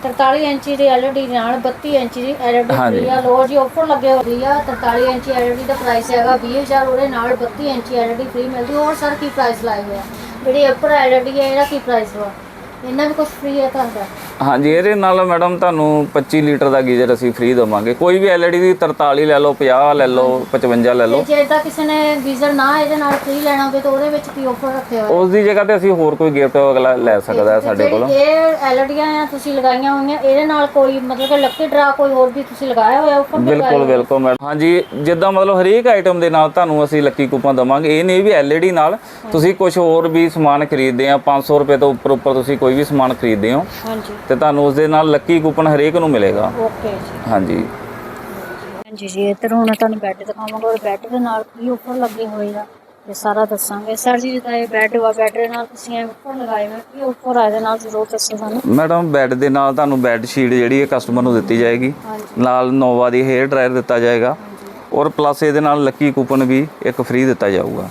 43 ਇੰਚੀ ਦੀ LED ਨਾਲ 32 ਇੰਚੀ ਦੀ ਹਾਂਜੀ। ਫ੍ਰੀ ਆ। ਲੋ ਜੀ ਆਫਰ ਲੱਗੇ ਹੋਈ ਆ। 43 ਇੰਚੀ LED ਦਾ ਪ੍ਰਾਈਸ ਹੈਗਾ 20000 ਉਹਦੇ ਨਾਲ 32 ਇੰਚੀ LED ਫ੍ਰੀ ਮਿਲਦੀ। ਹੋਰ ਸਰ ਕੀ ਪ੍ਰਾਈਸ ਲਾਏ ਹੋਇਆ ਜਿਹੜੀ ਉੱਪਰ LED ਹੈ ਇਹਦਾ ਕੀ ਪ੍ਰਾਈਸ ਵਾ? ਇਹਨਾਂ ਵੀ ਕੁਝ ਫ੍ਰੀ ਹੈ ਤੁਹਾਡਾ? ਹਾਂਜੀ ਇਹਦੇ ਨਾਲ ਮੈਡਮ ਤੁਹਾਨੂੰ 25 ਲੀਟਰ ਦਾ ਗੀਜ਼ਰ ਅਸੀਂ ਫ੍ਰੀ ਦੇਵਾਂਗੇ। ਕੋਈ ਵੀ LED ਦੀ 43 ਲੈ ਲਓ 50 ਲੈ ਲਓ 55 ਲੈ ਤੇ ਲਓ। ਜੇ ਇਦਾਂ ਕਿਸੇ ਨੇ ਗੀਜ਼ਰ ਨਾ ਇਹਦੇ ਨਾਲ ਫ੍ਰੀ ਲੈਣਾ ਹੋਵੇ ਤਾਂ ਉਹਦੇ ਵਿੱਚ ਕੀ ਆਫਰ ਰੱਖੇ ਹੋਏ ਉਸ ਦੀ ਜਗ੍ਹਾ ਤੇ ਅਸੀਂ ਹੋਰ ਕੋਈ ਗਿਫਟ ਅਗਲਾ ਲੈ ਸਕਦਾ ਹੈ ਸਾਡੇ ਕੋਲ। ਇਹ LEDਆਂ ਆ ਤੁਸੀਂ ਲਗਾਈਆਂ ਹੋਈਆਂ ਇਹਦੇ ਨਾਲ ਕੋਈ ਮਤਲਬ ਕਿ ਲੱਕੀ ਡਰਾ ਕੋਈ ਹੋਰ ਵੀ ਤੁਸੀਂ ਲਗਾਇਆ ਹੋਇਆ ਉੱਪਰ ਬਿਲਕੁਲ ਬਿਲਕੁਲ ਮੈਡਮ ਹਾਂਜੀ ਜਿੱਦਾਂ ਮਤਲਬ ਹਰੇਕ ਆਈਟਮ ਦੇ ਨਾਲ ਤੁਹਾਨੂੰ ਅਸੀਂ ਲੱਕੀ ਕੂਪਨ ਦਵਾਂਗੇ। ਇਹ ਨਹੀਂ ਵੀ LED ਨਾਲ ਤੁਸੀਂ ਕੁਝ ਹੋਰ ਵੀ ਸਮਾਨ ਖਰੀਦਦੇ ਆ 500 ਰੁਪਏ ਤੋਂ ਉੱਪਰ ਉੱਪਰ ਤੁਸੀਂ ਕੋਈ ਵੀ ਸਮਾਨ ਖਰੀਦਦੇ ਹੋ। ਹਾਂਜੀ। ਤੇ ਤੁਹਾਨੂੰ ਉਸ ਦੇ ਨਾਲ ਲੱਕੀ ਕੂਪਨ ਹਰੇਕ ਨੂੰ ਮਿਲੇਗਾ। ਓਕੇ ਜੀ। ਹਾਂਜੀ। ਹਾਂਜੀ ਜੀ ਇੱਧਰ ਹੁਣ ਤੁਹਾਨੂੰ ਬੈੱਡ ਦਿਖਾਵਾਂਗੇ ਔਰ ਬੈੱਡ ਦੇ ਨਾਲ ਕੀ ਉੱਪਰ ਲੱਗੇ ਹੋਏ ਆ ਇਹ ਸਾਰਾ ਦੱਸਾਂਗੇ। ਸਰ ਜੀ ਜਿੱਦਾਂ ਇਹ ਬੈੱਡ ਵਾ ਬੈੱਡ ਦੇ ਨਾਲ ਤੁਸੀਂ ਇਹ ਉੱਪਰ ਲਗਾਏ ਹੋਏ ਕੀ ਉੱਪਰ ਆ ਇਹਦੇ ਨਾਲ ਜ਼ਰੂਰ ਦੱਸੋ ਸਾਨੂੰ। ਮੈਡਮ ਬੈੱਡ ਦੇ ਨਾਲ ਤੁਹਾਨੂੰ ਬੈੱਡ ਸ਼ੀਟ ਜਿਹੜੀ ਹੈ ਕਸਟਮਰ ਨੂੰ ਦਿੱਤੀ ਜਾਏਗੀ। ਹਾਂਜੀ। ਨਾਲ ਨੋਵਾ ਦੀ ਹੇਅਰ ਡਰਾਇਰ ਦਿੱਤਾ ਜਾਏਗਾ। ਔਰ ਪਲੱਸ ਇਹਦੇ ਨਾਲ ਲੱਕੀ ਕੂਪਨ ਵੀ ਇੱਕ ਫ੍ਰੀ ਦਿੱਤਾ ਜਾਊਗਾ।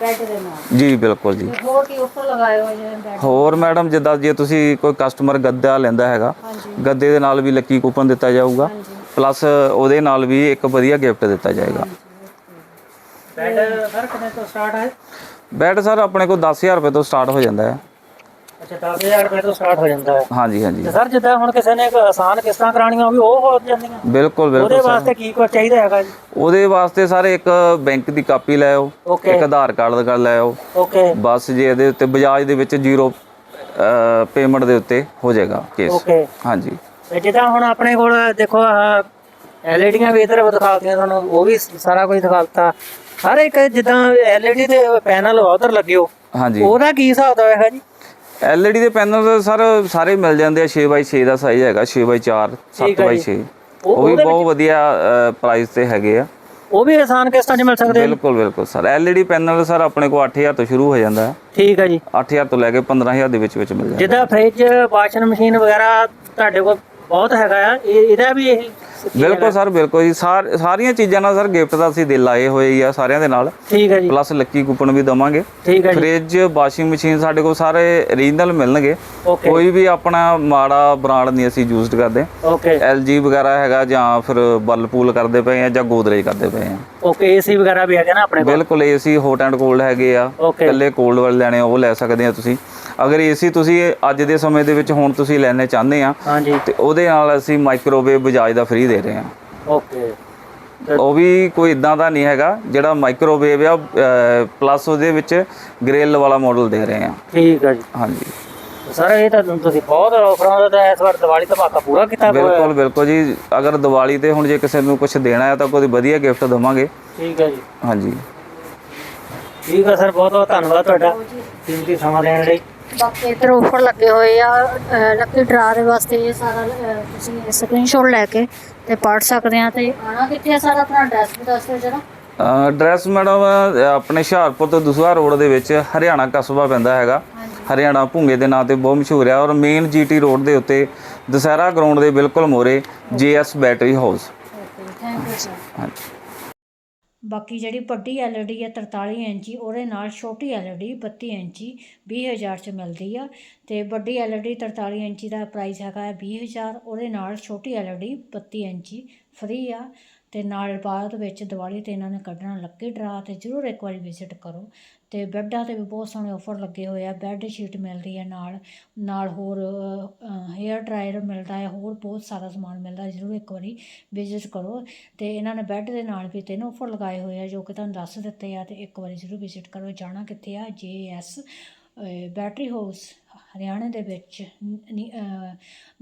ਬੈੱਡ ਦੇ ਨਾਲ। ਜੀ ਬਿਲਕੁਲ ਜੀ। ਹੋਰ ਕੀ ਉੱਪਰ ਲਗਾਏ ਹੋਏ ਨੇ ਬੈੱਡ ਹੋਰ ਮੈਡਮ ਜਿੱਦਾਂ ਜੇ ਤੁਸੀਂ ਕੋਈ ਕਸਟਮਰ ਗੱਦਾ ਲੈਂਦਾ ਹੈਗਾ ਹਾਂਜੀ। ਗੱਦੇ ਦੇ ਨਾਲ ਵੀ ਲੱਕੀ ਕੂਪਨ ਦਿੱਤਾ ਜਾਊਗਾ ਹਾਂਜੀ। ਪਲੱਸ ਉਹਦੇ ਨਾਲ ਵੀ ਇੱਕ ਵਧੀਆ ਗਿਫਟ ਦਿੱਤਾ ਜਾਏਗਾ। ਬੈਡ ਸਰ ਕਿੰਨੇ ਤੋਂ ਸਟਾਰਟ ਹੈ? ਬੈਡ ਸਰ ਆਪਣੇ ਕੋਲ 10000 ਰੁਪਏ ਤੋਂ ਸਟਾਰਟ ਹੋ ਜਾਂਦਾ ਹੈ। ਅੱਛਾ 10000 ਰੁਪਏ ਤੋਂ ਸਟਾਰਟ ਹੋ ਜਾਂਦਾ ਹੈ। ਹਾਂਜੀ ਹਾਂਜੀ। ਤੇ ਸਰ ਜਿੱਦਾਂ ਹੁਣ ਕਿਸੇ ਨੇ ਇੱਕ ਆਸਾਨ ਕਿਸ਼ਤਾਂ ਕਰਾਉਣੀਆਂ ਉਹ ਵੀ ਉਹ ਹੋ ਜਾਂਦੀਆਂ। ਬਿਲਕੁਲ ਉਹਦੇ ਬਿਲਕੁਲ ਸਰ। ਵਾਸਤੇ ਕੀ ਕੁਝ ਚਾਹੀਦਾ ਹੈਗਾ ਜੀ? ਉਹਦੇ ਵਾਸਤੇ ਸਰ ਇੱਕ ਬੈਂਕ ਦੀ ਕਾਪੀ ਲੈ ਆਓ ਓਕੇ ਇੱਕ ਆਧਾਰ ਕਾਰਡ ਦਾ ਲੈ ਆਓ। ਓਕੇ ਬਸ ਜੇ ਇਹਦੇ ਉੱਤੇ ਬਜਾਜ ਦੇ ਵਿੱਚ ਜ਼ੀਰੋ ਪੇਮੈਂਟ ਦੇ ਉੱਤੇ ਹੋ ਜਾਏਗਾ ਕੇਸ ਓਕੇ ਹਾਂਜੀ। ਤੇ ਜਿੱਦਾਂ ਹੁਣ ਆਪਣੇ ਕੋਲ ਦੇਖੋ ਐਲਈਡੀਆਂ ਵੀ ਇਧਰ ਦਿਖਾਉਂਦੀਆਂ ਤੁਹਾਨੂੰ ਉਹ ਵੀ ਸਾਰਾ ਕੁਝ ਦਿਖਾਤਾ ਹਰ ਇੱਕ ਜਿੱਦਾਂ ਐਲਈਡੀ ਦੇ ਪੈਨਲ ਉਧਰ ਲੱਗਿਓ ਹਾਂਜੀ। ਉਹਦਾ ਕੀ ਹਿਸਾਬ ਦਾ ਜੀ? LED ਦੇ ਪੈਨਲ ਸਰ ਸਾਰੇ ਮਿਲ ਜਾਂਦੇ ਆ 6x6 ਦਾ ਸਾਈਜ਼ ਹੈਗਾ 6x4 ਠੀਕ ਹੈ 7x6 ਉਹ- ਵੀ ਬਹੁਤ ਵਧੀਆ ਪ੍ਰਾਈਸ ਤੇ ਹੈਗੇ ਆ। ਉਹ ਵੀ ਆਸਾਨ ਕਿਸ਼ਤਾਂ 'ਚ ਮਿਲ ਸਕਦੇ? ਬਿਲਕੁਲ ਬਿਲਕੁਲ ਸਰ। LED ਪੈਨਲ ਸਰ ਆਪਣੇ ਕੋਲ 8000 ਤੋਂ ਸ਼ੁਰੂ ਹੋ ਜਾਂਦਾ ਹੈ। ਠੀਕ ਹੈ ਜੀ। 8000 ਤੋਂ ਲੈ ਕੇ 15000 ਦੇ ਵਿੱਚ ਵਿੱਚ ਮਿਲ ਜਾਂਦਾ ਜਿੱਦਾਂ ਫ੍ਰਿਜ ਵਾਸ਼ਿੰਗ ਮਸ਼ੀਨ ਵਗੈਰਾ ਤੁਹਾਡੇ ਕੋਲ ਬਹੁਤ ਹੈਗਾ ਆ। ਇਹ ਇਹਦਾ ਵੀ ਇਹੀ ਬਿਲਕੁਲ ਸਰ ਬਿਲਕੁਲ ਜੀ। ਸਾਰ- ਸਾਰੀਆਂ ਚੀਜ਼ਾਂ ਨਾਲ ਸਰ ਗਿਫਟ ਦਾ ਅਸੀਂ ਦਿਲ ਲਾਏ ਹੋਏ ਹੀ ਆ ਸਾਰਿਆਂ ਦੇ ਨਾਲ। ਠੀਕ ਹੈ ਜੀ। ਪਲੱਸ ਲੱਕੀ ਕੂਪਨ ਵੀ ਦਵਾਂਗੇ। ਠੀਕ ਹੈ ਜੀ। ਫ੍ਰਿਜ ਵਾਸ਼ਿੰਗ ਮਸ਼ੀਨ ਸਾਡੇ ਕੋਲ ਸਾਰੇ ਰੀਜਨਲ ਮਿਲਣਗੇ। ਕੋਈ ਵੀ ਆਪਣਾ ਮਾੜਾ ਬ੍ਰਾਂਡ ਨਹੀਂ ਅਸੀਂ ਯੂਜ਼ਡ ਕਰਦੇ। ਓਕੇ LG ਵਗੈਰਾ ਹੈਗਾ ਜਾਂ ਫਿਰ ਬਲਪੂਲ ਕਰਦੇ ਪਏ ਆ ਜਾਂ ਗੋਦਰੇਜ ਕਰਦੇ ਪਏ ਆ। ਓਕੇ ਏਸੀ ਵਗੈਰਾ ਵੀ ਹੈਗੇ ਨਾ ਆਪਣੇ ਕੋਲ? ਬਿਲਕੁਲ ਏਸੀ ਹੌਟ ਐਂਡ ਕੋਲਡ ਹੈਗੇ ਆ। ਇਕੱਲੇ ਕੋਲਡ ਵਾਲੇ ਲੈਣੇ ਉਹ ਲੈ ਸਕਦੇ ਆ ਤੁਸੀਂ। ਅਗਰ ਏਸੀ ਤੁਸੀਂ ਅੱਜ ਦੇ ਸਮੇਂ ਦੇ ਵਿੱਚ ਹੁਣ ਤੁਸੀਂ ਲੈਣੇ ਚਾਹੁੰਦੇ ਆ ਹਾਂਜੀ। ਤੇ ਉਹਦੇ ਨਾਲ ਅਸੀਂ ਮਾਈਕ੍ਰੋਵੇਵ ਬਜਾਜ ਦਾ ਫ੍ਰੀ ਦੇ ਰਹੇ ਆ। ਓਕੇ ਉਹ ਵੀ ਕੋਈ ਇਦਾਂ ਦਾ ਨਹੀਂ ਹੈਗਾ ਜਿਹੜਾ ਮਾਈਕ੍ਰੋਵੇਵ ਆ ਪਲੱਸ ਉਹਦੇ ਵਿੱਚ ਗ੍ਰਿਲ ਵਾਲਾ ਮਾਡਲ ਦੇ ਰਹੇ ਆ। ਠੀਕ ਹੈ ਜੀ। ਹਾਂਜੀ। ਸਰ ਇਹ ਤਾਂ ਤੁਸੀਂ ਬਹੁਤ ਆਫਰਾਂ ਦਾ ਤਾਂ ਇਸ ਵਾਰ ਦੀਵਾਲੀ ਧਮਾਕਾ ਪੂਰਾ ਕੀਤਾ ਹੋਇਆ। ਬਿਲਕੁਲ ਬਿਲਕੁਲ ਜੀ। ਅਗਰ ਦੀਵਾਲੀ ਤੇ ਹੁਣ ਜੇ ਕਿਸੇ ਨੂੰ ਕੁਝ ਦੇਣਾ ਹੈ ਤਾਂ ਕੋਈ ਵਧੀਆ ਗਿਫਟ ਦਵਾਂਗੇ। ਠੀਕ ਹੈ ਜੀ। ਹਾਂਜੀ। ਠੀਕ ਹੈ ਸਰ ਬਹੁਤ ਬਹੁਤ ਧੰਨਵਾਦ ਤੁਹਾਡਾ। ਕੀਮਤੀ ਸਮਾਂ ਦੇਣ ਲਈ। ਬਾਕੀ ਇੱਧਰ ਆਫਰ ਲੱਗੇ ਹੋਏ ਆ ਲੱਕੀ ਡਰਾ ਦੇ ਵਾਸਤੇ ਇਹ ਸਾਰਾ ਅਹ, ਤੁਸੀਂ ਸਕਰੀਨਸ਼ਾਟ ਲੈ ਕੇ ਤੇ ਪੜ ਸਕਦੇ ਆ ਤੇ ਆਣਾ ਕਿੱਥੇ ਆ ਸਾਰਾ ਆਪਣਾ ਐਡਰੈਸ ਵੀ ਦੱਸ ਦਿਓ ਜਰਾ। ਐਡਰੈਸ ਮੈਡਮ ਆਪਣੇ ਹੁਸ਼ਿਆਰਪੁਰ ਤੋਂ ਦਸੂਹਾ ਰੋਡ ਦੇ ਵਿੱਚ ਹਰਿਆਣਾ ਕਸਬਾ ਪੈਂਦਾ ਹੈਗਾ। ਹਰਿਆਣਾ ਭੁੰਗੇ ਦੇ ਨਾਂ ਤੇ ਬਹੁਤ ਮਸ਼ਹੂਰ ਹੈ ਔਰ ਮੇਨ ਜੀਟੀ ਰੋਡ ਦੇ ਉੱਤੇ ਦਸਹਿਰਾ ਗਰਾਊਂਡ ਦੇ ਬਿਲਕੁਲ ਮੋਰੇ GS battery house okay thank you sir ਹਾਂਜੀ। ਬਾਕੀ ਜਿਹੜੀ ਵੱਡੀ LED ਹੈ 43 ਇੰਚੀ, ਉਹਦੇ ਨਾਲ ਛੋਟੀ LED 32 ਇੰਚੀ 20000 ਚ ਮਿਲਦੀ ਆ। ਤੇ ਵੱਡੀ LED 43 ਇੰਚੀ ਦਾ ਪ੍ਰਾਈਸ ਹੈਗਾ ਹੈ 20000 ਉਹਦੇ ਨਾਲ ਛੋਟੀ LED 32 ਇੰਚੀ ਫ੍ਰੀ ਆ। ਤੇ ਨਾਲ ਬਾਅਦ ਵਿੱਚ ਦੀਵਾਲੀ ਤੇ ਇਹਨਾਂ ਨੇ ਕੱਢਣਾ ਲੱਕੀ ਡਰਾ ਤੇ ਜਰੂਰ ਇੱਕ ਵਾਰੀ ਵਿਜ਼ਿਟ ਕਰੋ। ਅਤੇ ਬੈੱਡਾਂ ਤੇ ਵੀ ਬਹੁਤ ਸੋਹਣੇ ਔਫਰ ਲੱਗੇ ਹੋਏ ਆ ਬੈੱਡ ਸ਼ੀਟ ਮਿਲਦੀ ਹੈ ਨਾਲ ਨਾਲ ਹੋਰ ਹੇਅਰ ਡਰਾਇਰ ਮਿਲਦਾ ਹੈ, ਹੋਰ ਬਹੁਤ ਸਾਰਾ ਸਮਾਨ ਮਿਲਦਾ, ਜਰੂਰ ਇੱਕ ਵਾਰੀ ਵਿਜ਼ਿਟ ਕਰੋ ਅਤੇ ਇਹਨਾਂ ਨੇ ਬੈੱਡ ਦੇ ਨਾਲ ਵੀ ਤਿੰਨ ਔਫਰ ਲਗਾਏ ਹੋਏ ਆ ਜੋ ਕਿ ਤੁਹਾਨੂੰ ਦੱਸ ਦਿੱਤੇ ਆ ਅਤੇ ਇੱਕ ਵਾਰੀ ਜਰੂਰ ਵਿਜ਼ਿਟ ਕਰੋ, ਜਾਣਾ ਕਿੱਥੇ ਆ? J S battery house Haryana ਦੇ ਵਿੱਚ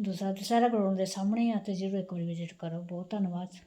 ਦੂਸਰਾ ਦੁਸਹਿਰਾ ਗਰਾਊਂਡ ਦੇ ਸਾਹਮਣੇ ਆ ਅਤੇ ਜਰੂਰ ਇੱਕ ਵਾਰੀ ਵਿਜ਼ਿਟ ਕਰੋ, ਬਹੁਤ ਧੰਨਵਾਦ।